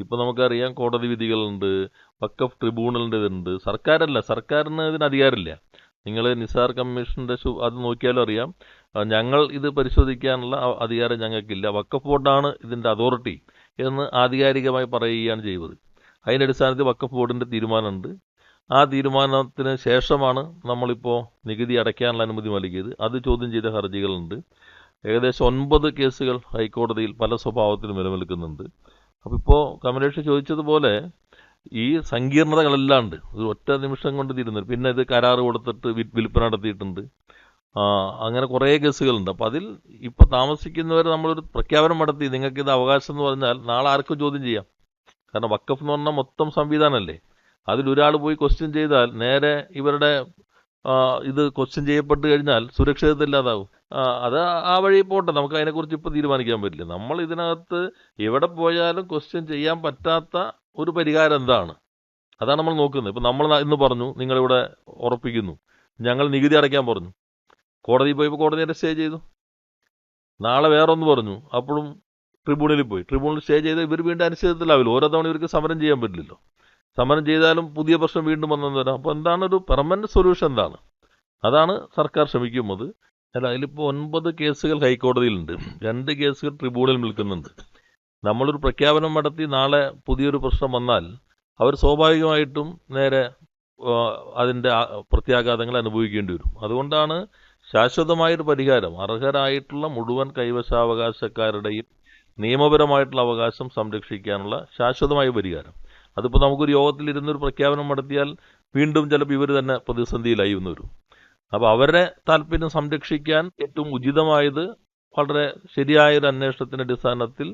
ഇപ്പോൾ നമുക്കറിയാം കോടതി വിധികളുണ്ട് വക്കഫ് ട്രിബ്യൂണലിന്റെ ഇതുണ്ട്. സർക്കാരല്ല സർക്കാരിന് ഇതിന് അധികാരമില്ല. നിങ്ങൾ നിസാർ കമ്മീഷന്റെ അത് നോക്കിയാലും അറിയാം ഞങ്ങൾ ഇത് പരിശോധിക്കാനുള്ള അധികാരം ഞങ്ങൾക്കില്ല. വക്കഫ് ബോർഡാണ് ഇതിന്റെ അതോറിറ്റി എന്ന് ആധികാരികമായി പറയുകയാണ് ചെയ്തത് അതിന്റെ അടിസ്ഥാനത്തിൽ വക്കഫ് ബോർഡിന്റെ തീരുമാനമുണ്ട്. ആ തീരുമാനത്തിന് ശേഷമാണ് നമ്മളിപ്പോൾ നികുതി അടയ്ക്കാനുള്ള അനുമതി നൽകിയത്. അത് ചോദ്യം ചെയ്ത ഹർജികളുണ്ട്. ഏകദേശം ഒൻപത് കേസുകൾ ഹൈക്കോടതിയിൽ പല സ്വഭാവത്തിലും നിലനിൽക്കുന്നുണ്ട്. അപ്പോൾ ഇപ്പോൾ കമലേഷ് ചോദിച്ചതുപോലെ ഈ സങ്കീർണതകളെല്ലാം ഉണ്ട്. ഒരു ഒറ്റ നിമിഷം കൊണ്ട് തീരുന്നത്. പിന്നെ ഇത് കരാറ് കൊടുത്തിട്ട് വിൽപ്പന നടത്തിയിട്ടുണ്ട്. അങ്ങനെ കുറേ കേസുകളുണ്ട്. അപ്പോൾ അതിൽ ഇപ്പോൾ താമസിക്കുന്നവർ നമ്മളൊരു പ്രഖ്യാപനം നടത്തി നിങ്ങൾക്ക് ഇത് അവകാശം എന്ന് പറഞ്ഞാൽ നാളെ ആർക്കും ചോദ്യം ചെയ്യാം. കാരണം വക്കഫ് എന്ന് പറഞ്ഞാൽ മൊത്തം സംവിധാനമല്ലേ അതിലൊരാൾ പോയി ക്വസ്റ്റ്യൻ ചെയ്താൽ നേരെ ഇവരുടെ ഇത് ക്വസ്റ്റ്യൻ ചെയ്യപ്പെട്ട് കഴിഞ്ഞാൽ സുരക്ഷിതത്വമില്ലാതാവും അത് ആ വഴി പോട്ടെ. നമുക്ക് അതിനെക്കുറിച്ച് ഇപ്പോൾ തീരുമാനിക്കാൻ പറ്റില്ല. നമ്മൾ ഇതിനകത്ത് എവിടെ പോയാലും ക്വസ്റ്റ്യൻ ചെയ്യാൻ പറ്റാത്ത ഒരു പരിഹാരം എന്താണ്? അതാണ് നമ്മൾ നോക്കുന്നത്. ഇപ്പം നമ്മൾ ഇന്ന് പറഞ്ഞു നിങ്ങളിവിടെ ഉറപ്പിക്കുന്നു. ഞങ്ങൾ നികുതി അടയ്ക്കാൻ പറഞ്ഞു. കോടതി പോയപ്പോൾ കോടതി തന്നെ സ്റ്റേ ചെയ്തു. നാളെ വേറെ ഒന്ന് പറഞ്ഞു. അപ്പോഴും ട്രിബ്യൂണലിൽ പോയി. ട്രിബ്യൂണൽ സ്റ്റേ ചെയ്ത് ഇവർ വീണ്ടും അനിശ്ചിതത്തിലാവില്ല ഓരോ തവണ ഇവർക്ക് സമരം ചെയ്യാൻ പറ്റില്ലല്ലോ. സമരം ചെയ്താലും പുതിയ പ്രശ്നം വീണ്ടും വന്നെന്ന് വരാം. അപ്പോൾ എന്താണ് ഒരു പെർമനന്റ് സൊല്യൂഷൻ എന്താണ്? അതാണ് സർക്കാർ ശ്രമിക്കുന്നത്. അല്ല അതിലിപ്പോൾ ഒൻപത് കേസുകൾ ഹൈക്കോടതിയിലുണ്ട്. രണ്ട് കേസുകൾ ട്രിബ്യൂണൽ നിൽക്കുന്നുണ്ട്. നമ്മളൊരു പ്രഖ്യാപനം നടത്തി നാളെ പുതിയൊരു പ്രശ്നം വന്നാൽ അവർ സ്വാഭാവികമായിട്ടും നേരെ അതിന്റെ പ്രത്യാഘാതങ്ങൾ അനുഭവിക്കേണ്ടി വരും. അതുകൊണ്ടാണ് ശാശ്വതമായൊരു പരിഹാരം. അർഹരായിട്ടുള്ള മുഴുവൻ കൈവശാവകാശക്കാരുടെയും നിയമപരമായിട്ടുള്ള അവകാശം സംരക്ഷിക്കാനുള്ള ശാശ്വതമായ പരിഹാരം. അതിപ്പോൾ നമുക്കൊരു യോഗത്തിൽ ഇരുന്നൊരു പ്രഖ്യാപനം നടത്തിയാൽ വീണ്ടും ചിലപ്പോൾ ഇവർ തന്നെ പ്രതിസന്ധിയിലായി എന്ന് വരും. അപ്പോൾ അവരുടെ താല്പര്യം സംരക്ഷിക്കാൻ ഏറ്റവും ഉചിതമായത് വളരെ ശരിയായ ഒരു അന്വേഷണത്തിന്റെ അടിസ്ഥാനത്തിൽ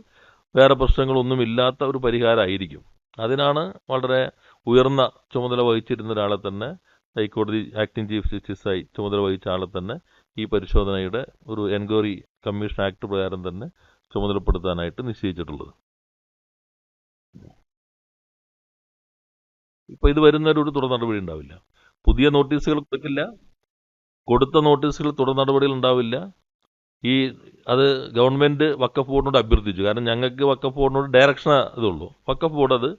വേറെ പ്രശ്നങ്ങളൊന്നുമില്ലാത്ത ഒരു പരിഹാരമായിരിക്കും. അതിനാണ് വളരെ ഉയർന്ന ചുമതല വഹിച്ചിരുന്ന ഒരാളെ തന്നെ ഹൈക്കോടതി ആക്ടിംഗ് ചീഫ് ജസ്റ്റിസായി ചുമതല വഹിച്ച ആളെ തന്നെ ഈ പരിശോധനയുടെ ഒരു എൻക്വയറി കമ്മീഷൻ ആക്ട് പ്രകാരം തന്നെ ചുമതലപ്പെടുത്താനായിട്ട് നിശ്ചയിച്ചിട്ടുള്ളത്. ഇപ്പോൾ ഇത് വരുന്നവരും ഒരു തുടർ നടപടി ഉണ്ടാവില്ല. പുതിയ നോട്ടീസുകൾ കൊടുക്കില്ല കൊടുത്ത നോട്ടീസുകൾ തുടർ നടപടികൾ ഉണ്ടാവില്ല. ഈ അത് ഗവൺമെന്റ് വക്കഫ് ബോർഡിനോട് അഭ്യർത്ഥിച്ചു. കാരണം ഞങ്ങൾക്ക് വക്കഫ് ബോർഡിനോട് ഡയറക്ഷൻ ഇതുള്ളൂ വക്കഫ് ബോർഡ് അത്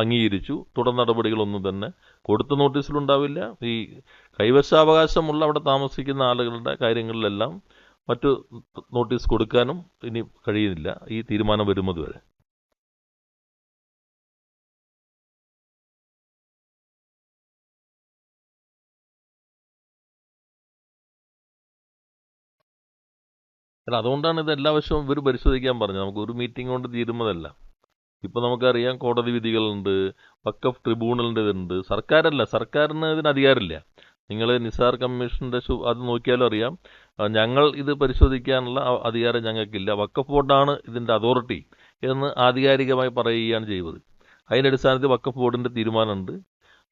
അംഗീകരിച്ചു. തുടർ നടപടികളൊന്നും തന്നെ കൊടുത്ത നോട്ടീസിലുണ്ടാവില്ല ഈ കൈവശാവകാശമുള്ള അവിടെ താമസിക്കുന്ന ആളുകളുടെ കാര്യങ്ങളിലെല്ലാം മറ്റു നോട്ടീസ് കൊടുക്കാനും ഇനി കഴിയുന്നില്ല. ഈ തീരുമാനം വരുന്നത് വരെ. അല്ല അതുകൊണ്ടാണ് ഇത് എല്ലാ വശവും ഇവർ പരിശോധിക്കാൻ പറഞ്ഞത്. നമുക്ക് ഒരു മീറ്റിംഗ് കൊണ്ട് തീരുന്നതല്ല. ഇപ്പം നമുക്കറിയാം കോടതി വിധികളുണ്ട് വക്കഫ് ട്രിബ്യൂണലിന്റെ ഇതുണ്ട്. സർക്കാരല്ല സർക്കാരിന് ഇതിന് അധികാരമില്ല. നിങ്ങൾ നിസാർ കമ്മീഷന്റെ അത് നോക്കിയാലും അറിയാം. ഞങ്ങൾ ഇത് പരിശോധിക്കാനുള്ള അധികാരം ഞങ്ങൾക്കില്ല. വക്കഫ് ബോർഡാണ് ഇതിന്റെ അതോറിറ്റി എന്ന് ആധികാരികമായി പറയുകയാണ് ചെയ്തത് അതിന്റെ അടിസ്ഥാനത്തിൽ വക്കഫ് ബോർഡിന്റെ തീരുമാനമുണ്ട്.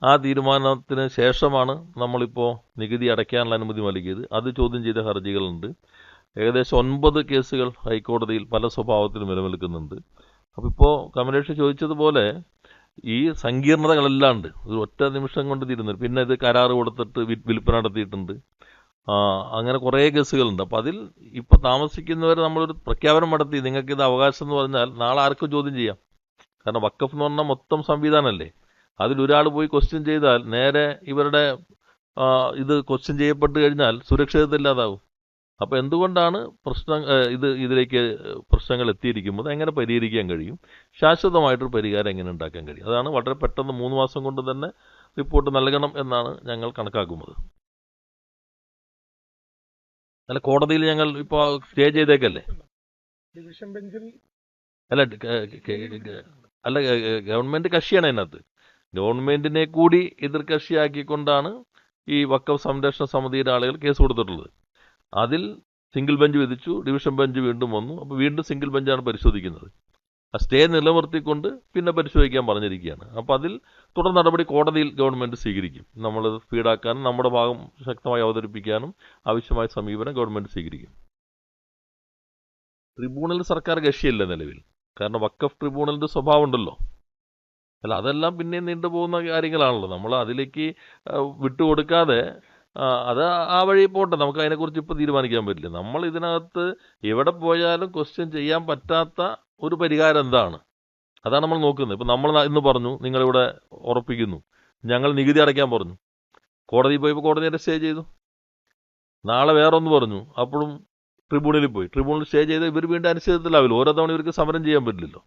ആ തീരുമാനത്തിന് ശേഷമാണ് നമ്മളിപ്പോൾ നികുതി അടയ്ക്കാനുള്ള അനുമതി നൽകിയത്. അത് ചോദ്യം ചെയ്ത ഹർജികളുണ്ട്. ഏകദേശം ഒൻപത് കേസുകൾ ഹൈക്കോടതിയിൽ പല സ്വഭാവത്തിലും നിലനിൽക്കുന്നുണ്ട്. അപ്പോൾ ഇപ്പോൾ കമലേഷ് ചോദിച്ചതുപോലെ ഈ സങ്കീർണതകളെല്ലാം ഉണ്ട്. ഒരു ഒറ്റ നിമിഷം കൊണ്ട് തീരുന്നത്. പിന്നെ ഇത് കരാറ് കൊടുത്തിട്ട് വിൽപ്പന നടത്തിയിട്ടുണ്ട്. അങ്ങനെ കുറേ കേസുകളുണ്ട്. അപ്പോൾ അതിൽ ഇപ്പോൾ താമസിക്കുന്നവർ നമ്മളൊരു പ്രഖ്യാപനം നടത്തി നിങ്ങൾക്ക് ഇത് അവകാശം എന്ന് പറഞ്ഞാൽ നാളെ ആർക്കും ചോദ്യം ചെയ്യാം. കാരണം വക്കഫ് എന്ന് പറഞ്ഞാൽ മൊത്തം സംവിധാനമല്ലേ. അതിലൊരാൾ പോയി ക്വസ്റ്റ്യൻ ചെയ്താൽ നേരെ ഇവരുടെ ഇത് ക്വസ്റ്റ്യൻ ചെയ്യപ്പെട്ട് കഴിഞ്ഞാൽ സുരക്ഷിതത്വമില്ലാതാവും അപ്പോൾ എന്തുകൊണ്ടാണ് പ്രശ്നം ഇത് ഇതിലേക്ക് പ്രശ്നങ്ങൾ എത്തിയിരിക്കുന്നത്? എങ്ങനെ പരിഹരിക്കാൻ കഴിയും? ശാശ്വതമായിട്ടൊരു പരിഹാരം എങ്ങനെ ഉണ്ടാക്കാൻ കഴിയും? അതാണ് വളരെ പെട്ടെന്ന് മൂന്ന് മാസം കൊണ്ട് തന്നെ റിപ്പോർട്ട് നൽകണം എന്നാണ് ഞങ്ങൾ കണക്കാക്കുന്നത്. അല്ല കോടതിയിൽ ഞങ്ങൾ ഇപ്പോൾ സ്റ്റേ ചെയ്തേക്കല്ലേ? ഡിവിഷൻ ബെഞ്ചിൽ അല്ല അല്ല ഗവൺമെന്റ് കക്ഷിയാണ് അതിനകത്ത്. ഗവൺമെന്റിനെ കൂടി എതിർ കക്ഷിയാക്കിക്കൊണ്ടാണ് ഈ വക്കവ് സംരക്ഷണ സമിതിയുടെ ആളുകൾ കേസ് കൊടുത്തിട്ടുള്ളത്. അതിൽ സിംഗിൾ ബെഞ്ച് വിധിച്ചു ഡിവിഷൻ ബെഞ്ച് വീണ്ടും വന്നു. അപ്പോൾ വീണ്ടും സിംഗിൾ ബെഞ്ചാണ് പരിശോധിക്കുന്നത്. ആ സ്റ്റേ നിലനിർത്തിക്കൊണ്ട് പിന്നെ പരിശോധിക്കാൻ പറഞ്ഞിരിക്കുകയാണ്. അപ്പോൾ അതിൽ തുടർ നടപടി കോടതിയിൽ ഗവൺമെന്റ് സ്വീകരിക്കും. നമ്മൾ സ്പീഡാക്കാനും നമ്മുടെ ഭാഗം ശക്തമായി അവതരിപ്പിക്കാനും ആവശ്യമായ സമീപനം ഗവൺമെന്റ് സ്വീകരിക്കും. ട്രിബ്യൂണൽ സർക്കാർ കക്ഷിയല്ല നിലവിൽ. കാരണം വക്കഫ് ട്രിബ്യൂണലിന്റെ സ്വഭാവം ഉണ്ടല്ലോ അല്ല അതെല്ലാം പിന്നെ നീണ്ടുപോകുന്ന കാര്യങ്ങളാണല്ലോ. നമ്മൾ അതിലേക്ക് വിട്ടുകൊടുക്കാതെ അത് ആ വഴി പോട്ടെ. നമുക്ക് അതിനെക്കുറിച്ച് ഇപ്പോൾ തീരുമാനിക്കാൻ പറ്റില്ല. നമ്മൾ ഇതിനകത്ത് എവിടെ പോയാലും ക്വസ്റ്റ്യൻ ചെയ്യാൻ പറ്റാത്ത ഒരു പരിഹാരം എന്താണ്? അതാണ് നമ്മൾ നോക്കുന്നത്. ഇപ്പം നമ്മൾ ഇന്ന് പറഞ്ഞു നിങ്ങളിവിടെ ഉറപ്പിക്കുന്നു. ഞങ്ങൾ നികുതി അടയ്ക്കാൻ പറഞ്ഞു. കോടതി പോയപ്പോൾ കോടതി അതിനെ സ്റ്റേ ചെയ്തു. നാളെ വേറെ ഒന്ന് പറഞ്ഞു. അപ്പോഴും ട്രിബ്യൂണലിൽ പോയി. ട്രിബ്യൂണൽ സ്റ്റേ ചെയ്ത് ഇവർ വീണ്ടും അനിശ്ചിതത്തിലാവില്ല. ഓരോ തവണ ഇവർക്ക് സമരം ചെയ്യാൻ പറ്റില്ലല്ലോ.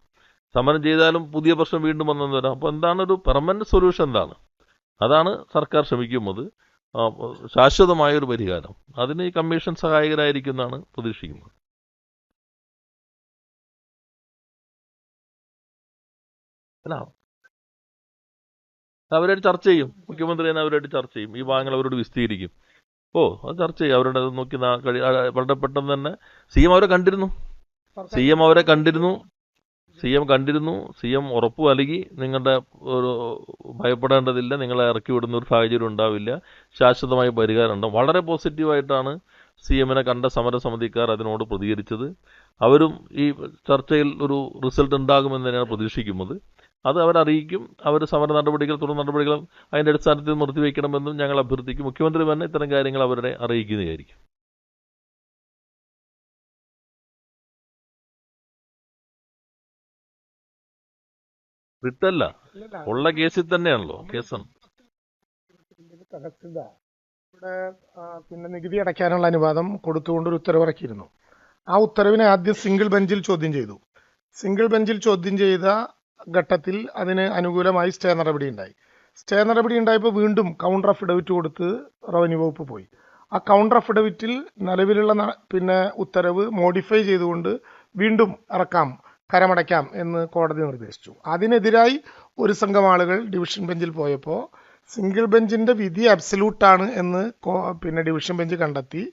സമരം ചെയ്താലും പുതിയ പ്രശ്നം വീണ്ടും വന്നെന്ന് വരാം. അപ്പോൾ എന്താണ് ഒരു പെർമനന്റ് സൊല്യൂഷൻ എന്താണ്? അതാണ് സർക്കാർ ശ്രമിക്കുന്നത്. ശാശ്വതമായ ഒരു പരിഹാരം. അതിന് ഈ കമ്മീഷൻ സഹായകരായിരിക്കുന്നതാണ് പ്രതീക്ഷിക്കുന്നത്. അല്ല. അവരായിട്ട് ചർച്ച ചെയ്യും. മുഖ്യമന്ത്രി തന്നെ അവരായിട്ട് ചർച്ച ചെയ്യും. ഈ ഭാഗങ്ങൾ അവരോട് വിസ്തീരിക്കും. ഓ അത് ചർച്ച ചെയ്യും. അവരുടെ നോക്കി വളരെ പെട്ടെന്ന് തന്നെ സി എം അവരെ കണ്ടിരുന്നു. സി എം അവരെ കണ്ടിരുന്നു. സി എം കണ്ടിരുന്നു സി എം ഉറപ്പ് നൽകി. നിങ്ങളുടെ ഒരു ഭയപ്പെടേണ്ടതില്ല നിങ്ങളെ ഇറക്കി വിടുന്ന ഒരു സാഹചര്യം ഉണ്ടാവില്ല. ശാശ്വതമായ പരിഹാരം ഉണ്ടാവും വളരെ പോസിറ്റീവായിട്ടാണ് സി എമ്മിനെ കണ്ട സമരസമിതിക്കാർ അതിനോട് പ്രതികരിച്ചത്. അവരും ഈ ചർച്ചയിൽ ഒരു റിസൾട്ട് ഉണ്ടാകുമെന്ന് തന്നെയാണ് പ്രതീക്ഷിക്കുന്നത്. അത് അവരറിയിക്കും. അവർ സമര നടപടികൾ തുടർ നടപടികൾ അതിന്റെ അടിസ്ഥാനത്തിൽ നിർത്തിവെക്കണമെന്നും ഞങ്ങൾ അഭ്യർത്ഥിക്കും. മുഖ്യമന്ത്രി തന്നെ ഇത്തരം കാര്യങ്ങൾ അവരുടെ അറിയിക്കുന്നതായിരിക്കും. റിട്ടല്ല ഉള്ള കേസിൽ തന്നെയാണല്ലോ. കേസാണ്. തഹസിൽദാർ ഇവിടെ പിന്നെ നികുതി അടയ്ക്കാനുള്ള അനുവാദം കൊടുത്തുകൊണ്ട് ഒരു ഉത്തരവിറക്കിയിരുന്നു. ആ ഉത്തരവിനെ ആദ്യം സിംഗിൾ ബെഞ്ചിൽ ചോദ്യം ചെയ്തു. സിംഗിൾ ബെഞ്ചിൽ ചോദ്യം ചെയ്ത ഘട്ടത്തിൽ അതിന് അനുകൂലമായി സ്റ്റേ നടപടി ഉണ്ടായി. സ്റ്റേ നടപടി ഉണ്ടായപ്പോൾ വീണ്ടും കൗണ്ടർ അഫിഡവിറ്റ് കൊടുത്ത് റവന്യൂ വകുപ്പ് പോയി. ആ കൗണ്ടർ അഫിഡവിറ്റിൽ നിലവിലുള്ള പിന്നെ ഉത്തരവ് മോഡിഫൈ ചെയ്തുകൊണ്ട് വീണ്ടും ഇറക്കാം. കരമടയ്ക്കാം എന്ന് കോടതി നിർദ്ദേശിച്ചു. അതിനെതിരായി ഒരു സംഘം ആളുകൾ ഡിവിഷൻ ബെഞ്ചിൽ പോയപ്പോൾ സിംഗിൾ ബെഞ്ചിന്റെ വിധി അബ്സല്യൂട്ടാണ് എന്ന് പിന്നെ ഡിവിഷൻ ബെഞ്ച് കണ്ടെത്തി.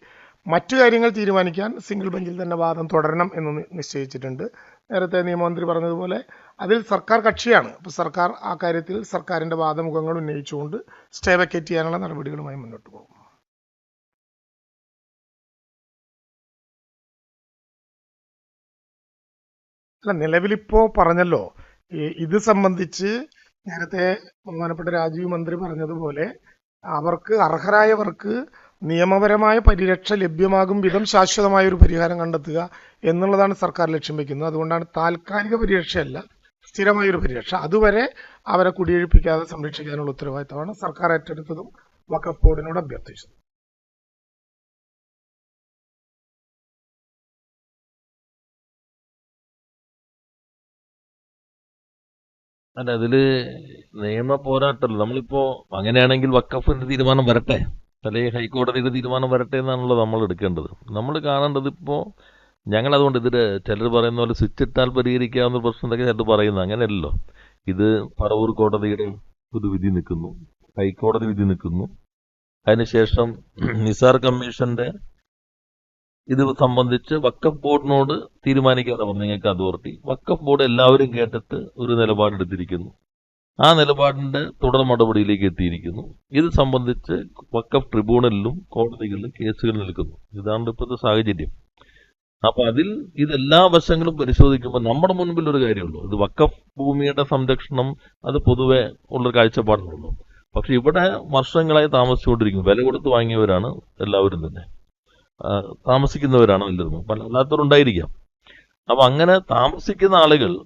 മറ്റു കാര്യങ്ങൾ തീരുമാനിക്കാൻ സിംഗിൾ ബെഞ്ചിൽ തന്നെ വാദം തുടരണം എന്ന് നിശ്ചയിച്ചിട്ടുണ്ട്. നേരത്തെ നിയമമന്ത്രി പറഞ്ഞതുപോലെ അതിൽ സർക്കാർ കക്ഷിയാണ്. അപ്പോൾ സർക്കാർ ആ കാര്യത്തിൽ സർക്കാരിന്റെ വാദമുഖങ്ങൾ ഉന്നയിച്ചുകൊണ്ട് സ്റ്റേ വെക്കേറ്റ് ചെയ്യാനുള്ള നടപടികളുമായി മുന്നോട്ട് പോകും. അല്ല നിലവിലിപ്പോ പറഞ്ഞല്ലോ? ഇത് സംബന്ധിച്ച് നേരത്തെ ബഹുമാനപ്പെട്ട രാജീവ് മന്ത്രി പറഞ്ഞതുപോലെ അവർക്ക് അർഹരായവർക്ക് നിയമപരമായ പരിരക്ഷ ലഭ്യമാകും വിധം ശാശ്വതമായ ഒരു പരിഹാരം കണ്ടെത്തുക എന്നുള്ളതാണ് സർക്കാർ ലക്ഷ്യം വെക്കുന്നത്. അതുകൊണ്ടാണ് താൽക്കാലിക പരിരക്ഷയല്ല സ്ഥിരമായ ഒരു പരിരക്ഷ. അതുവരെ അവരെ കുടിയൊഴിപ്പിക്കാതെ സംരക്ഷിക്കാനുള്ള ഉത്തരവാദിത്തമാണ് സർക്കാർ ഏറ്റെടുത്തതും വഖഫ് ബോർഡിനോട് അഭ്യർത്ഥിച്ചത്. അല്ല അതിൽ നിയമ പോരാട്ടമല്ല. നമ്മളിപ്പോ അങ്ങനെയാണെങ്കിൽ വക്കഫിന്റെ തീരുമാനം വരട്ടെ? അല്ലെങ്കിൽ ഹൈക്കോടതിയുടെ തീരുമാനം വരട്ടെ എന്നാണല്ലോ നമ്മൾ എടുക്കേണ്ടത്. നമ്മൾ കാണേണ്ടത് ഇപ്പോ ഞങ്ങൾ അതുകൊണ്ട് ഇതിൽ ചിലർ പറയുന്ന പോലെ സ്വിച്ച് ഇട്ടാൽ പരിഹരിക്കാവുന്ന പ്രശ്നം എന്തൊക്കെ ചിലർ പറയുന്നത് അങ്ങനെയല്ലോ ഇത് പറവൂർ കോടതിയുടെ ഒരു വിധി നിൽക്കുന്നു. ഹൈക്കോടതി വിധി നിൽക്കുന്നു. അതിനുശേഷം നിസാർ കമ്മീഷന്റെ ഇത് സംബന്ധിച്ച് വക്കഫ് ബോർഡിനോട് തീരുമാനിക്കാതെ പറഞ്ഞു നിങ്ങൾക്ക് അതോറിറ്റി വക്കഫ് ബോർഡ് എല്ലാവരും കേട്ടിട്ട് ഒരു നിലപാടെടുത്തിരിക്കുന്നു ആ നിലപാടിന്റെ തുടർ നടപടിയിലേക്ക് എത്തിയിരിക്കുന്നു. ഇത് സംബന്ധിച്ച് വക്കഫ് ട്രിബ്യൂണലിലും കോടതികളിലും കേസുകൾ നിൽക്കുന്നു. ഇതാണ് ഇപ്പോഴത്തെ സാഹചര്യം. അപ്പൊ അതിൽ ഇതെല്ലാ വശങ്ങളും പരിശോധിക്കുമ്പോൾ നമ്മുടെ മുൻപിൽ ഒരു കാര്യമുള്ളൂ ഇത് വക്കഫ് ഭൂമിയുടെ സംരക്ഷണം അത് പൊതുവെ ഉള്ള കാഴ്ചപ്പാടുള്ളൂ പക്ഷെ ഇവിടെ വർഷങ്ങളായി താമസിച്ചുകൊണ്ടിരിക്കുന്നു. വില കൊടുത്ത് വാങ്ങിയവരാണ് എല്ലാവരും തന്നെ. താമസിക്കുന്നവരാണ് വല്ലതും അല്ലാത്തവരുണ്ടായിരിക്കാം. അപ്പൊ അങ്ങനെ താമസിക്കുന്ന ആളുകൾ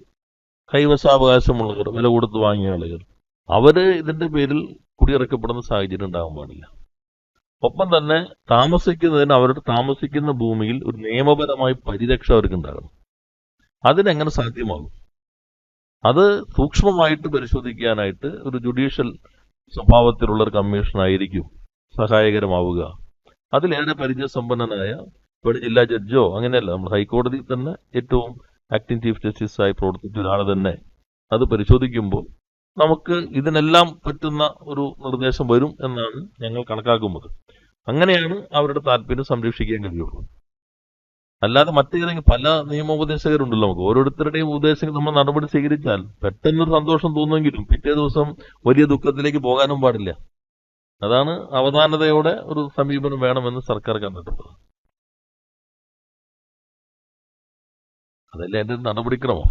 കൈവശാവകാശമുള്ളവർ വില കൊടുത്ത് വാങ്ങിയ ആളുകൾ അവർ ഇതിന്റെ പേരിൽ കുടിയിറക്കപ്പെടുന്ന സാഹചര്യം ഉണ്ടാകാൻ പാടില്ല. ഒപ്പം തന്നെ താമസിക്കുന്നതിന് അവരുടെ താമസിക്കുന്ന ഭൂമിയിൽ ഒരു നിയമപരമായ പരിരക്ഷ അവർക്ക് ഉണ്ടാകണം. അതിനെങ്ങനെ സാധ്യമാകും? അത് സൂക്ഷ്മമായിട്ട് പരിശോധിക്കാനായിട്ട് ഒരു ജുഡീഷ്യൽ സ്വഭാവത്തിലുള്ള ഒരു കമ്മീഷനായിരിക്കും സഹായകരമാവുക. അതിലേറെ പരിചയസമ്പന്നനായ ഇവിടെ ജില്ലാ ജഡ്ജോ അങ്ങനെയല്ല നമ്മൾ ഹൈക്കോടതിയിൽ തന്നെ ഏറ്റവും ആക്ടിംഗ് ചീഫ് ജസ്റ്റിസായി പ്രവർത്തിച്ച ഒരാൾ തന്നെ. അത് പരിശോധിക്കുമ്പോൾ നമുക്ക് ഇതിനെല്ലാം പറ്റുന്ന ഒരു നിർദ്ദേശം വരും എന്നാണ് ഞങ്ങൾ കണക്കാക്കുന്നത്. അങ്ങനെയാണ് അവരുടെ താല്പര്യം സംരക്ഷിക്കാൻ കഴിയുള്ളൂ. അല്ലാതെ മറ്റേതെങ്കിലും പല നിയമോപദേശകരുണ്ടല്ലോ നമുക്ക്. ഓരോരുത്തരുടെയും ഉപദേശങ്ങൾ നമ്മൾ നടപടി സ്വീകരിച്ചാൽ പെട്ടെന്നൊരു സന്തോഷം തോന്നുമെങ്കിലും പിറ്റേ ദിവസം വലിയ ദുഃഖത്തിലേക്ക് പോകാനും പാടില്ല. അതാണ് അവധാനതയോടെ ഒരു സമീപനം വേണമെന്ന് സർക്കാർ കണ്ടിട്ടുള്ളത്. അതല്ലേ അതിന്റെ നടപടിക്രമം?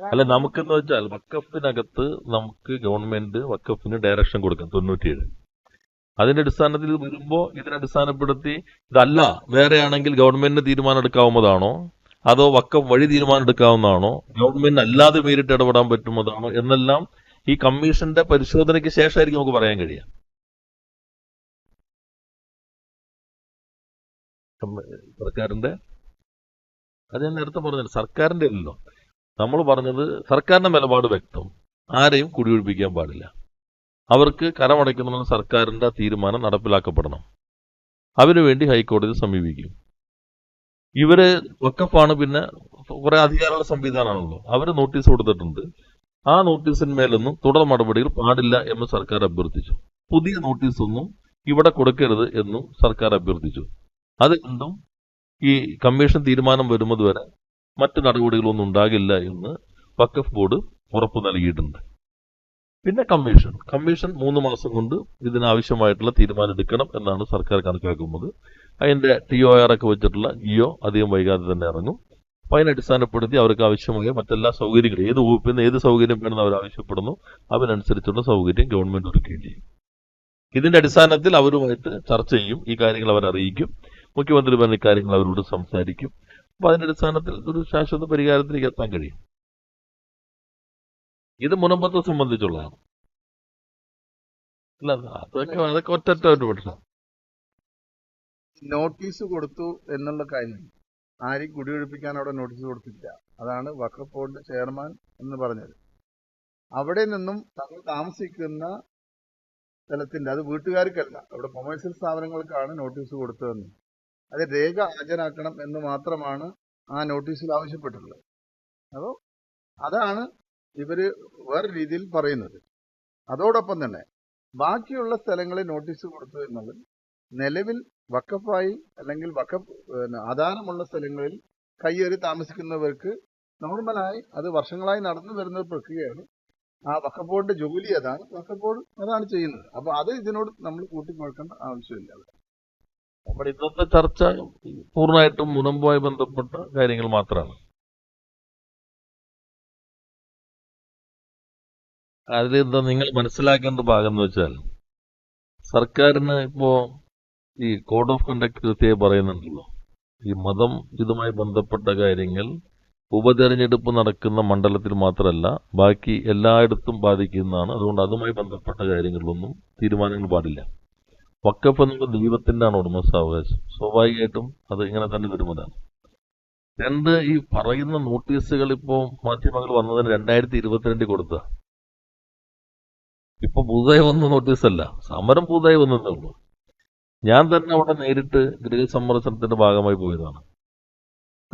അല്ല നമുക്കെന്ന് വെച്ചാൽ വക്കഫിനകത്ത് നമുക്ക് ഗവൺമെന്റ് വക്കഫിന് ഡയറക്ഷൻ കൊടുക്കാം തൊണ്ണൂറ്റിയേഴ്. അതിന്റെ അടിസ്ഥാനത്തിൽ വരുമ്പോൾ വരുമ്പോ ഇതിനെ അടിസ്ഥാനപ്പെടുത്തി ഇതല്ല വേറെയാണെങ്കിൽ ഗവൺമെന്റിന് തീരുമാനം എടുക്കാവുന്നതാണോ? അതോ വക്കം വഴി തീരുമാനം എടുക്കാവുന്നതാണോ? ഗവൺമെന്റ് അല്ലാതെ നേരിട്ട് ഇടപെടാൻ പറ്റുന്നതാണോ? എന്നെല്ലാം ഈ കമ്മീഷന്റെ പരിശോധനയ്ക്ക് ശേഷമായിരിക്കും നമുക്ക് പറയാൻ കഴിയുക. സർക്കാരിന്റെ അത് ഞാൻ നേരത്തെ പറഞ്ഞത് സർക്കാരിന്റെ അല്ലല്ലോ. നമ്മൾ പറഞ്ഞത് സർക്കാരിന്റെ നിലപാട് വ്യക്തം. ആരെയും കുടിയൊഴിപ്പിക്കാൻ പാടില്ല. അവർക്ക് കരമടയ്ക്കുന്ന സർക്കാരിന്റെ തീരുമാനം നടപ്പിലാക്കപ്പെടണം. അതിനുവേണ്ടി ഹൈക്കോടതി സമീപിക്കും. ഇവർ വക്കഫാണ് പിന്നെ കുറെ അധികാരമുള്ള സംവിധാനമാണല്ലോ. അവർ നോട്ടീസ് കൊടുത്തിട്ടുണ്ട്. ആ നോട്ടീസിന്മേലൊന്നും തുടർ നടപടികൾ പാടില്ല എന്ന് സർക്കാർ അഭ്യർത്ഥിച്ചു. പുതിയ നോട്ടീസൊന്നും ഇവിടെ കൊടുക്കരുത് എന്നും സർക്കാർ അഭ്യർത്ഥിച്ചു. അത് കണ്ടും ഈ കമ്മീഷൻ തീരുമാനം വരുന്നത് വരെ മറ്റു നടപടികളൊന്നും ഉണ്ടാകില്ല എന്ന് വക്കഫ് ബോർഡ് ഉറപ്പു നൽകിയിട്ടുണ്ട്. പിന്നെ കമ്മീഷൻ. കമ്മീഷൻ മൂന്ന് മാസം കൊണ്ട് ഇതിനാവശ്യമായിട്ടുള്ള തീരുമാനം എടുക്കണം എന്നാണ് സർക്കാർ കണക്കാക്കുന്നത്. അതിന്റെ ടി ഒ ആർ ഒക്കെ വെച്ചിട്ടുള്ള ജിയോ അധികം വൈകാതെ തന്നെ ഇറങ്ങും. അപ്പൊ അതിനെ അടിസ്ഥാനപ്പെടുത്തി അവർക്ക് ആവശ്യമായ മറ്റെല്ലാ സൗകര്യങ്ങളും ഏത് വകുപ്പിൽ നിന്ന് ഏത് സൗകര്യം വേണമെന്ന് അവർ ആവശ്യപ്പെടുന്നു അതിനനുസരിച്ചുള്ള സൗകര്യം ഗവൺമെന്റ് ഒരുക്കുകയും ചെയ്യും. ഇതിന്റെ അടിസ്ഥാനത്തിൽ അവരുമായിട്ട് ചർച്ച ചെയ്യും ഈ കാര്യങ്ങൾ അവർ അറിയിക്കും മുഖ്യമന്ത്രി പറഞ്ഞ കാര്യങ്ങൾ അവരോട് സംസാരിക്കും. അപ്പൊ അതിന്റെ അടിസ്ഥാനത്തിൽ ഒരു ശാശ്വത പരിഹാരത്തിലേക്ക് എത്താൻ കഴിയും. ഇത് മുനമ്പത്തെ സംബന്ധിച്ചുള്ളതാണ്. അല്ല അതൊക്കെ അതൊക്കെ ഒറ്റ ഒരു പ്രശ്നം. നോട്ടീസ് കൊടുത്തു എന്നുള്ള കാര്യം. ആരെയും കുടിയൊഴിപ്പിക്കാൻ അവിടെ നോട്ടീസ് കൊടുത്തില്ല. അതാണ് വഖഫ് ബോർഡ് ചെയർമാൻ എന്ന് പറഞ്ഞത്. അവിടെ നിന്നും തങ്ങൾ താമസിക്കുന്ന സ്ഥലത്തിന്റെ അത് വീട്ടുകാർക്കല്ല അവിടെ കൊമേഴ്സ്യൽ സ്ഥാപനങ്ങൾക്കാണ് നോട്ടീസ് കൊടുത്തതെന്ന്. അത് രേഖ ഹാജരാക്കണം എന്ന് മാത്രമാണ് ആ നോട്ടീസിൽ ആവശ്യപ്പെട്ടിട്ടുള്ളത്. അപ്പോൾ അതാണ് ഇവർ വേറെ രീതിയിൽ പറയുന്നത്. അതോടൊപ്പം തന്നെ ബാക്കിയുള്ള സ്ഥലങ്ങളിൽ നോട്ടീസ് കൊടുത്തു എന്നുള്ളത് നിലവിൽ വക്കഫായി അല്ലെങ്കിൽ വക്കഫ് ആധാരമുള്ള സ്ഥലങ്ങളിൽ കയ്യേറി താമസിക്കുന്നവർക്ക് നോർമലായി അത് വർഷങ്ങളായി നടന്നു വരുന്ന പ്രക്രിയയാണ്. ആ വക്കഫ് ബോർഡിന്റെ ജോലി അതാണ്. വക്കഫ് ബോർഡ് അതാണ് ചെയ്യുന്നത്. അപ്പൊ അത് ഇതിനോട് നമ്മൾ കൂട്ടിക്കുഴക്കേണ്ട ആവശ്യമില്ല. നമ്മുടെ ഇന്നത്തെ ചർച്ച പൂർണമായിട്ടും മുനമ്പുമായി ബന്ധപ്പെട്ട കാര്യങ്ങൾ മാത്രമാണ്. അതിൽ എന്താ നിങ്ങൾ മനസ്സിലാക്കേണ്ട ഭാഗം എന്ന് വെച്ചാൽ സർക്കാരിന് ഇപ്പോ ഈ കോഡ് ഓഫ് കണ്ടക്ട് കൃത്യമായി പറയുന്നുണ്ടല്ലോ. ഈ മതം ഇതുമായി ബന്ധപ്പെട്ട കാര്യങ്ങൾ ഉപതെരഞ്ഞെടുപ്പ് നടക്കുന്ന മണ്ഡലത്തിൽ മാത്രമല്ല ബാക്കി എല്ലായിടത്തും ബാധിക്കുന്നതാണ്. അതുകൊണ്ട് അതുമായി ബന്ധപ്പെട്ട കാര്യങ്ങളിലൊന്നും തീരുമാനങ്ങൾ പാടില്ല. വക്കഫ് എന്നുള്ളത് ദൈവത്തിന്റെ ആണ് ഉടമസ്ഥാവകാശം സ്വാഭാവികമായിട്ടും അത് ഇങ്ങനെ തന്നെ വരുന്നതാണ്. രണ്ട് ഈ പറയുന്ന നോട്ടീസുകൾ ഇപ്പോ മാധ്യമങ്ങൾ വന്നതിന് രണ്ടായിരത്തി ഇരുപത്തിരണ്ടിൽ കൊടുത്ത. ഇപ്പൊ പുതുതായി വന്ന നോട്ടീസല്ല. സമരം പുതുതായി വന്നതേ ഉള്ളൂ. ഞാൻ തന്നെ അവിടെ നേരിട്ട് ഗൃഹസന്ദർശനത്തിന്റെ ഭാഗമായി പോയതാണ്.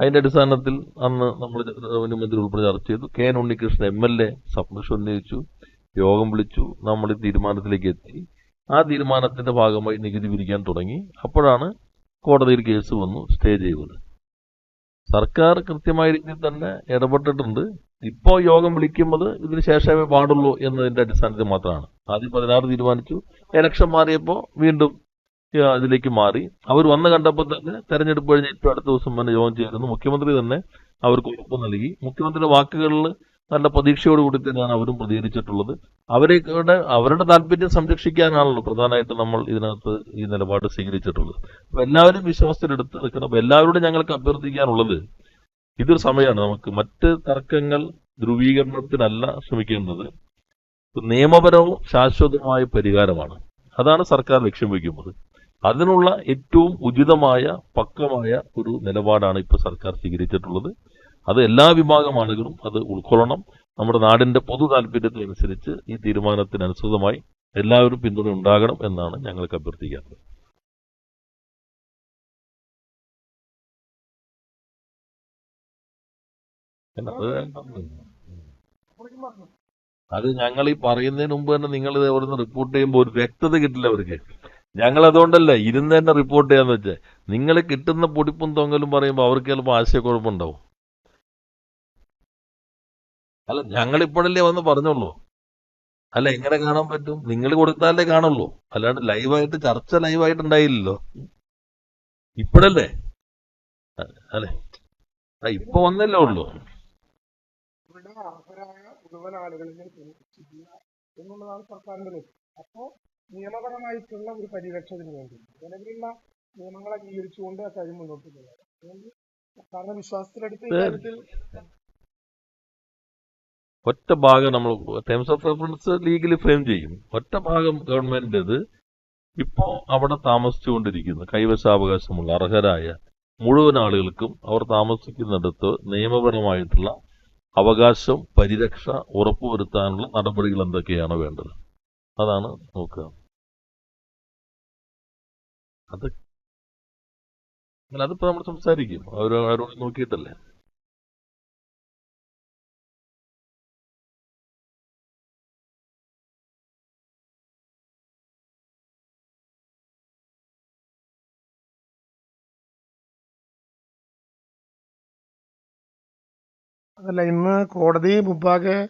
അതിന്റെ അടിസ്ഥാനത്തിൽ അന്ന് നമ്മൾ റവന്യൂ മന്ത്രി ഉൾപ്പെടെ ചർച്ച ചെയ്തു. K N Unnikrishnan M L A submission ഉന്നയിച്ചു. യോഗം വിളിച്ചു. നമ്മൾ തീരുമാനത്തിലേക്ക് എത്തി. ആ തീരുമാനത്തിന്റെ ഭാഗമായി നികുതി പിരിക്കാൻ തുടങ്ങി. അപ്പോഴാണ് കോടതിയിൽ കേസ് വന്നു സ്റ്റേ ചെയ്തത്. സർക്കാർ കൃത്യമായ രീതിയിൽ തന്നെ ഇടപെട്ടിട്ടുണ്ട്. ഇപ്പോൾ യോഗം വിളിക്കുമ്പോൾ ഇതിന് ശേഷമേ പാടുള്ളൂ എന്നതിന്റെ അടിസ്ഥാനത്തിൽ മാത്രമാണ്. ആദ്യം പതിനാറ് തീരുമാനിച്ചു. ഇലക്ഷൻ മാറിയപ്പോൾ വീണ്ടും ഇതിലേക്ക് മാറി. അവർ വന്ന് കണ്ടപ്പോൾ തന്നെ തെരഞ്ഞെടുപ്പ് കഴിഞ്ഞ് ഏറ്റവും അടുത്ത ദിവസം തന്നെ യോഗം ചേരുന്നു. മുഖ്യമന്ത്രി തന്നെ അവർക്ക് ഉറപ്പ് നൽകി. മുഖ്യമന്ത്രിയുടെ വാക്കുകളിൽ നല്ല പ്രതീക്ഷയോടുകൂടി തന്നെയാണ് അവരും പ്രതികരിച്ചിട്ടുള്ളത്. അവരുടെ അവരുടെ താല്പര്യം സംരക്ഷിക്കാനാണല്ലോ പ്രധാനമായിട്ട് നമ്മൾ ഇതിനകത്ത് ഈ നിലപാട് സ്വീകരിച്ചിട്ടുള്ളത്. അപ്പൊ എല്ലാവരും വിശ്വാസത്തിലെടുത്ത് നിൽക്കണം അപ്പൊ എല്ലാവരോടും ഞങ്ങൾക്ക് അഭ്യർത്ഥിക്കാനുള്ളത് ഇതൊരു സമയമാണ്. നമുക്ക് മറ്റ് തർക്കങ്ങൾ ധ്രുവീകരണത്തിനല്ല ശ്രമിക്കേണ്ടത്. നിയമപരവും ശാശ്വതവുമായ പരിഹാരമാണ്. അതാണ് സർക്കാർ ലക്ഷ്യം വയ്ക്കുന്നത്. അതിനുള്ള ഏറ്റവും ഉചിതമായ പക്വമായ ഒരു നിലപാടാണ് ഇപ്പോൾ സർക്കാർ സ്വീകരിച്ചിട്ടുള്ളത്. അത് എല്ലാ വിഭാഗം ആളുകളും അത് ഉൾക്കൊള്ളണം. നമ്മുടെ നാടിന്റെ പൊതു താല്പര്യത്തിനനുസരിച്ച് ഈ തീരുമാനത്തിനനുസൃതമായി എല്ലാവരും പിന്തുണ ഉണ്ടാകണം എന്നാണ് ഞങ്ങൾക്ക് അഭ്യർത്ഥിക്കാറുള്ളത് അത് ഞങ്ങൾ ഈ പറയുന്നതിന് മുമ്പ് തന്നെ നിങ്ങൾ ഇത് അവിടുന്ന് റിപ്പോർട്ട് ചെയ്യുമ്പോൾ ഒരു വ്യക്തത കിട്ടില്ല അവർക്ക്. ഞങ്ങൾ അതുകൊണ്ടല്ല ഇരുന്ന് തന്നെ റിപ്പോർട്ട് ചെയ്യാന്ന് വെച്ചാൽ നിങ്ങൾ കിട്ടുന്ന പൊടിപ്പും തൊങ്ങലും പറയുമ്പോൾ അവർക്ക് ചിലപ്പോൾ ആശയക്കുഴപ്പമുണ്ടാവും. അല്ല ഞങ്ങൾ ഇപ്പോഴല്ലേ വന്ന് പറഞ്ഞോളൂ അല്ല എങ്ങനെ കാണാൻ പറ്റും? നിങ്ങൾ കൊടുത്താലേ കാണുള്ളൂ. അല്ലാണ്ട് ലൈവായിട്ട് ചർച്ച ലൈവായിട്ട് ഉണ്ടായില്ലല്ലോ. ഇപ്പോഴല്ലേ? അല്ലെ ഇപ്പൊ വന്നല്ലേ ഉള്ളൂ. മുഴുവൻ ആളുകളിനെ പിന്തുണച്ചില്ല എന്നുള്ളതാണ് സർക്കാരിന്റെ ലക്ഷ്യം. അപ്പോ നിയമപരമായിട്ടുള്ള ഒരു പരിരക്ഷ ഇതിനു വേണ്ടി നിലവിലുള്ള നിയമങ്ങൾ അംഗീകരിച്ചുകൊണ്ട് കാര്യം മുന്നോട്ട് പോകുന്നത് അതുകൊണ്ട് കാരണം വിശ്വാസത്തിലെടുത്ത് ഈ ഇത് കാര്യത്തിൽ ഒറ്റ ഭാഗം നമ്മൾ terms of reference legally frame ചെയ്യും. ഒറ്റ ഭാഗം ഗവൺമെന്റിന്റെത് ഇപ്പോ അവിടെ താമസിച്ചുകൊണ്ടിരിക്കുന്ന. കൈവശാവകാശമുള്ള അർഹരായ മുഴുവൻ ആളുകൾക്കും അവർ താമസിക്കുന്നിടത്ത് നിയമപരമായിട്ടുള്ള അവകാശം പരിരക്ഷ ഉറപ്പുവരുത്താനുള്ള നടപടികൾ എന്തൊക്കെയാണ് വേണ്ടത്. അതാണ് നോക്കുക. അത് അല്ല, അതിപ്പോ നമ്മൾ സംസാരിക്കും. അവരോട് നോക്കിയിട്ടല്ലേ? അതല്ല ഇന്ന് കോടതി മുമ്പാകെ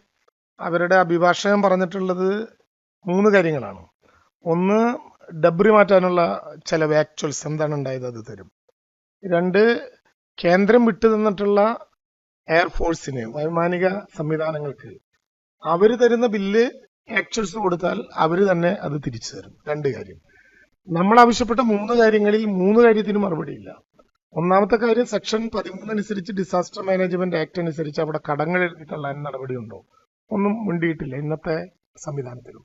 അവരുടെ അഭിഭാഷകൻ പറഞ്ഞിട്ടുള്ളത് മൂന്ന് കാര്യങ്ങളാണ്. ഒന്ന് ഡബ്രി മാറ്റാനുള്ള ചെലവ് ആക്ച്വൽസ് എന്താണ് ഉണ്ടായത് അത് തരും. രണ്ട് കേന്ദ്രം വിട്ടു തന്നിട്ടുള്ള എയർഫോഴ്സിന് വൈമാനിക സംവിധാനങ്ങൾക്ക് അവർ തരുന്ന ബില്ല് ആക്ച്വൽസ് കൊടുത്താൽ അവർ തന്നെ അത് തിരിച്ചു തരും. രണ്ട് കാര്യം. നമ്മൾ ആവശ്യപ്പെട്ട മൂന്ന് കാര്യങ്ങളിൽ മൂന്ന് കാര്യത്തിന് മറുപടിയില്ല. ഒന്നാമത്തെ കാര്യം സെക്ഷൻ പതിമൂന്ന് അനുസരിച്ച് ഡിസാസ്റ്റർ മാനേജ്മെന്റ് ആക്ട് അനുസരിച്ച് അവിടെ കടങ്ങൾ എഴുതി തള്ളാൻ നടപടിയുണ്ടോ? ഒന്നും മുണ്ടിയിട്ടില്ല. ഇന്നത്തെ സംവിധാനത്തിലും.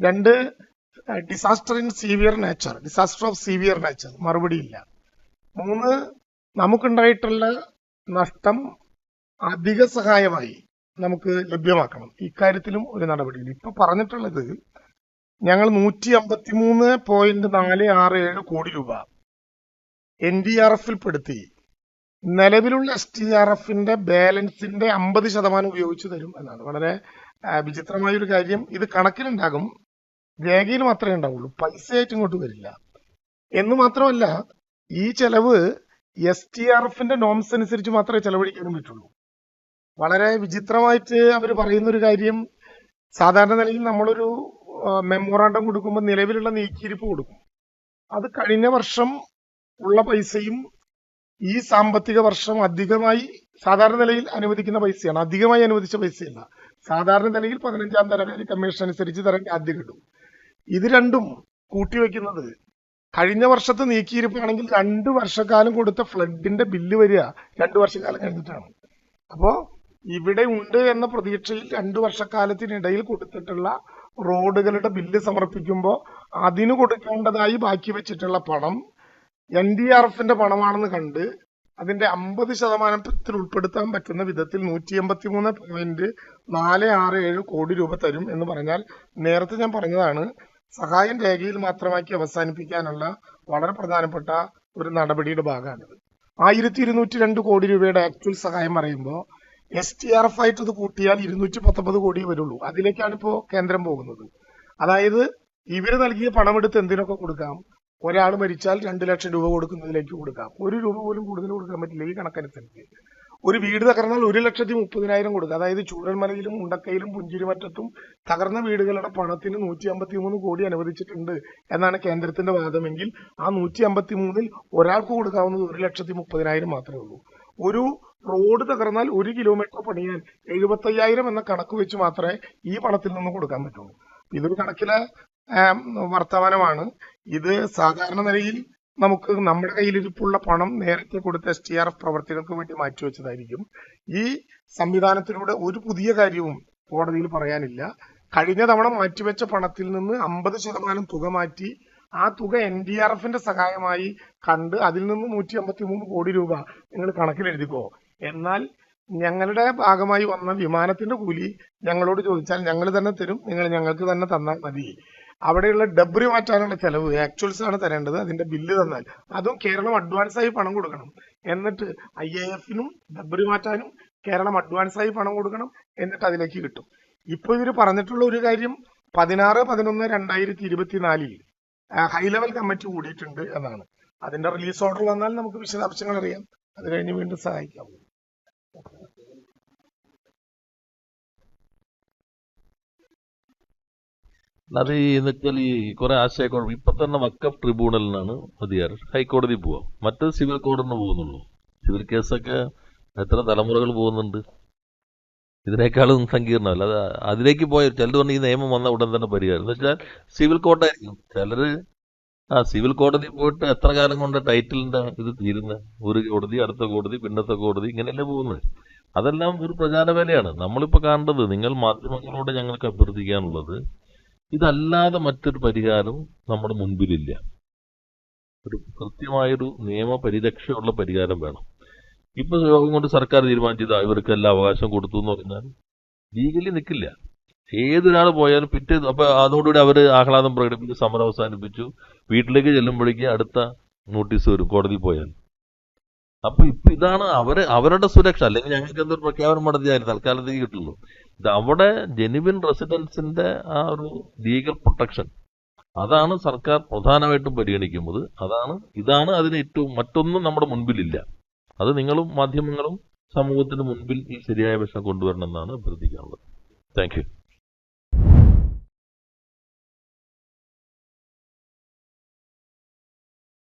രണ്ട് disaster in severe nature disaster of severe nature മറുപടിയില്ല. മൂന്ന് നമുക്കുണ്ടായിട്ടുള്ള നഷ്ടം അധിക സഹായമായി നമുക്ക് ലഭ്യമാക്കണം. ഇക്കാര്യത്തിലും ഒരു നടപടിയില്ല ഇപ്പൊ പറഞ്ഞിട്ടുള്ളത് ഞങ്ങൾ നൂറ്റി അമ്പത്തിമൂന്ന് പോയിന്റ് നാല് ആറ് ഏഴ് കോടി രൂപ എൻ ഡി ആർ എഫിൽ പെടുത്തി നിലവിലുള്ള എസ് ടി ആർ എഫിന്റെ ബാലൻസിന്റെ അമ്പത് ശതമാനം ഉപയോഗിച്ച് തരും എന്നാണ്. വളരെ വിചിത്രമായ ഒരു കാര്യം. ഇത് കണക്കിലുണ്ടാകും. രേഖയിൽ മാത്രമേ ഉണ്ടാവുള്ളൂ. പൈസയായിട്ട് ഇങ്ങോട്ട് വരില്ല. എന്ന് മാത്രമല്ല ഈ ചെലവ് എസ് ടി ആർ എഫിന്റെ നോംസ് അനുസരിച്ച് മാത്രമേ ചെലവഴിക്കാനും പറ്റുള്ളൂ. വളരെ വിചിത്രമായിട്ട് അവർ പറയുന്ന ഒരു കാര്യം സാധാരണ നിലയിൽ നമ്മളൊരു മെമ്മോറാണ്ടം കൊടുക്കുമ്പോൾ നിലവിലുള്ള നീക്കിയിരിപ്പ് കൊടുക്കും. അത് കഴിഞ്ഞ വർഷം ഉള്ള പൈസയും ഈ സാമ്പത്തിക വർഷം അധികമായി സാധാരണ നിലയിൽ അനുവദിക്കുന്ന പൈസയാണ്. അധികമായി അനുവദിച്ച പൈസയല്ല. സാധാരണ നിലയിൽ പതിനഞ്ചാം ധനകാര്യ കമ്മീഷൻ അനുസരിച്ച് തരാൻ ആദ്യം കിട്ടും. ഇത് രണ്ടും കൂട്ടിവെക്കുന്നത് കഴിഞ്ഞ വർഷത്തെ നീക്കിയിരിപ്പാണെങ്കിൽ രണ്ടു വർഷക്കാലം കൊടുത്ത ഫ്ലഡിന്റെ ബില്ല് വരിക രണ്ടു വർഷക്കാലം കഴിഞ്ഞിട്ടാണ്. അപ്പോ ഇവിടെ ഉണ്ട് എന്ന പ്രതീക്ഷയിൽ രണ്ടു വർഷക്കാലത്തിനിടയിൽ കൊടുത്തിട്ടുള്ള റോഡുകളുടെ ബില്ല് സമർപ്പിക്കുമ്പോൾ അതിന് കൊടുക്കേണ്ടതായി ബാക്കി വെച്ചിട്ടുള്ള പണം എൻ ഡി ആർ എഫിന്റെ പണമാണെന്ന് കണ്ട് അതിന്റെ അമ്പത് ശതമാനത്തിൽ ഉൾപ്പെടുത്താൻ പറ്റുന്ന വിധത്തിൽ നൂറ്റി എൺപത്തി മൂന്ന് പോയിന്റ് നാല് ആറ് ഏഴ് കോടി രൂപ തരും എന്ന് പറഞ്ഞാൽ നേരത്തെ ഞാൻ പറഞ്ഞതാണ് സഹായം രേഖയിൽ മാത്രമാക്കി അവസാനിപ്പിക്കാനുള്ള വളരെ പ്രധാനപ്പെട്ട ഒരു നടപടിയുടെ ഭാഗമാണിത് ആയിരത്തി ഇരുന്നൂറ്റി രണ്ട് കോടി രൂപയുടെ ആക്ച്വൽ സഹായം പറയുമ്പോൾ എസ് ടി ആർ എഫ് ആയിട്ട് ഇത് കൂട്ടിയാൽ ഇരുന്നൂറ്റി പത്തൊമ്പത് കോടി വരുള്ളൂ. അതിലേക്കാണ് ഇപ്പോൾ കേന്ദ്രം പോകുന്നത്. അതായത് ഇവർ നൽകിയ പണമെടുത്ത് എന്തിനൊക്കെ കൊടുക്കാം? ഒരാൾ മരിച്ചാൽ രണ്ട് ലക്ഷം രൂപ കൊടുക്കുന്നതിലേക്ക് കൊടുക്കാം. ഒരു രൂപ പോലും കൂടുതൽ കൊടുക്കാൻ പറ്റില്ല ഈ കണക്കനുസരിച്ച്. ഒരു വീട് തകർന്നാൽ ഒരു ലക്ഷത്തി മുപ്പതിനായിരം കൊടുക്കുക. അതായത് ചൂരൽമലയിലും മുണ്ടക്കയിലും പുഞ്ചിരിമറ്റത്തും തകർന്ന വീടുകളുടെ പണത്തിന് നൂറ്റി അമ്പത്തി മൂന്ന് കോടി അനുവദിച്ചിട്ടുണ്ട് എന്നാണ് കേന്ദ്രത്തിന്റെ വാദമെങ്കിൽ ആ നൂറ്റി അമ്പത്തി മൂന്നിൽ ഒരാൾക്ക് കൊടുക്കാവുന്നത് ഒരു ലക്ഷത്തി മുപ്പതിനായിരം മാത്രമേ ഉള്ളൂ. ഒരു റോഡ് തകർന്നാൽ ഒരു കിലോമീറ്റർ പണിയാൻ എഴുപത്തയ്യായിരം എന്ന കണക്ക് വെച്ച് മാത്രമേ ഈ പണത്തിൽ നിന്ന് കൊടുക്കാൻ പറ്റുള്ളൂ. ഇതൊരു കണക്കിലെ വർത്തമാനമാണ്. ഇത് സാധാരണ നിലയിൽ നമുക്ക് നമ്മുടെ കയ്യിലിരിപ്പുള്ള പണം നേരത്തെ കൊടുത്ത എസ് ടി ആർ എഫ് പ്രവർത്തികൾക്ക് വേണ്ടി മാറ്റിവെച്ചതായിരിക്കും ഈ സംവിധാനത്തിലൂടെ ഒരു പുതിയ കാര്യവും കോടതിയിൽ പറയാനില്ല. കഴിഞ്ഞ തവണ മാറ്റിവെച്ച പണത്തിൽ നിന്ന് അമ്പത് ശതമാനം തുക മാറ്റി ആ തുക എൻ ഡി ആർ എഫിന്റെ സഹായമായി കണ്ട് അതിൽ നിന്ന് നൂറ്റി അമ്പത്തി മൂന്ന് കോടി രൂപ നിങ്ങൾ കണക്കിലെഴുതിക്കോ? എന്നാൽ ഞങ്ങളുടെ ഭാഗമായി വന്ന വിമാനത്തിന്റെ കൂലി ഞങ്ങളോട് ചോദിച്ചാൽ ഞങ്ങൾ തന്നെ തരും നിങ്ങൾ ഞങ്ങൾക്ക് തന്നെ തന്നാൽ മതി. അവിടെയുള്ള ഡബ്രി മാറ്റാനുള്ള ചെലവ് ആക്ച്വൽസ് ആണ് തരേണ്ടത്. അതിന്റെ ബില്ല് തന്നാൽ. അതും കേരളം അഡ്വാൻസ് ആയി പണം കൊടുക്കണം. എന്നിട്ട് ഐ എ എഫിനും ഡബ്രി മാറ്റാനും കേരളം അഡ്വാൻസ് ആയി പണം കൊടുക്കണം എന്നിട്ട് അതിലേക്ക് കിട്ടും. ഇപ്പൊ ഇവർ പറഞ്ഞിട്ടുള്ള ഒരു കാര്യം പതിനാറ് പതിനൊന്ന് രണ്ടായിരത്തി ഇരുപത്തിനാലിൽ ഹൈ ലെവൽ കമ്മിറ്റി കൂടിയിട്ടുണ്ട് എന്നാണ്. അതിന്റെ റിലീസ് ഓർഡർ വന്നാൽ നമുക്ക് വിശദാംശങ്ങൾ അറിയാം. അത് കഴിഞ്ഞ് വീണ്ടും സഹായിക്കാം. അത് ഈ എന്നുവെച്ചാൽ ഈ കുറെ ആശയക്കുഴപ്പം ഇപ്പൊ തന്നെ വക്കഫ് ട്രിബ്യൂണലിനാണ് അധികാരം. ഹൈക്കോടതി പോവാം. മറ്റത് സിവിൽ കോടതിന് പോകുന്നുള്ളൂ. സിവിൽ കേസൊക്കെ എത്ര തലമുറകൾ പോകുന്നുണ്ട്. ഇതിനേക്കാളും സങ്കീർണമല്ല അത് അതിലേക്ക് പോയ ചിലത് പറഞ്ഞ ഈ നിയമം വന്ന ഉടൻ തന്നെ പരിഹാരം. എന്ന് വെച്ചാൽ സിവിൽ കോർട്ടായിരിക്കും ചിലര് ആ സിവിൽ കോടതി പോയിട്ട് എത്ര കാലം കൊണ്ട് ടൈറ്റിലിന്റെ ഇത് തീരുന്ന? ഒരു കോടതി അടുത്ത കോടതി പിന്നത്തെ കോടതി ഇങ്ങനെയല്ലേ പോകുന്നത് അതെല്ലാം ഒരു പ്രചാര വേലയാണ്. നമ്മളിപ്പോ കാണേണ്ടത് നിങ്ങൾ മാധ്യമങ്ങളോട് ഞങ്ങൾക്ക് അഭ്യർത്ഥിക്കാനുള്ളത് ഇതല്ലാതെ മറ്റൊരു പരിഹാരവും നമ്മുടെ മുൻപിലില്ല. ഒരു കൃത്യമായൊരു നിയമ പരിരക്ഷയുള്ള പരിഹാരം വേണം. ഇപ്പൊ യോഗം കൊണ്ട് സർക്കാർ തീരുമാനിച്ചത് ഇവർക്ക് എല്ലാ അവകാശം കൊടുത്തു എന്ന് പറഞ്ഞാൽ ലീഗലി നിൽക്കില്ല ഏതൊരാൾ പോയാലും പിറ്റേ അപ്പൊ അതോടുകൂടി അവർ ആഹ്ലാദം പ്രകടിപ്പിച്ച് സമരം അവസാനിപ്പിച്ചു. വീട്ടിലേക്ക് ചെല്ലുമ്പോഴേക്ക് അടുത്ത നോട്ടീസ് വരും കോടതി പോയാൽ. അപ്പൊ ഇപ്പൊ ഇതാണ് അവരെ അവരുടെ സുരക്ഷ. അല്ലെങ്കിൽ ഞങ്ങൾക്ക് എന്തൊരു പ്രഖ്യാപനം നടത്തിയായിരുന്നു തൽക്കാലത്തേക്ക് കിട്ടുള്ളൂ. അവിടെ ജെനുവിൻ റെസിഡൻസിന്റെ ആ ഒരു ലീഗൽ പ്രൊട്ടക്ഷൻ. അതാണ് സർക്കാർ പ്രധാനമായിട്ടും പരിഗണിക്കുന്നത്. അതാണ് ഇതാണ് അതിന് ഏറ്റവും മറ്റൊന്നും നമ്മുടെ മുൻപിലില്ല. അത് നിങ്ങളും മാധ്യമങ്ങളും സമൂഹത്തിന് മുൻപിൽ ഈ ശരിയായ വശം കൊണ്ടുവരണമെന്നാണ് അഭ്യർത്ഥിക്കാനുള്ളത്. താങ്ക്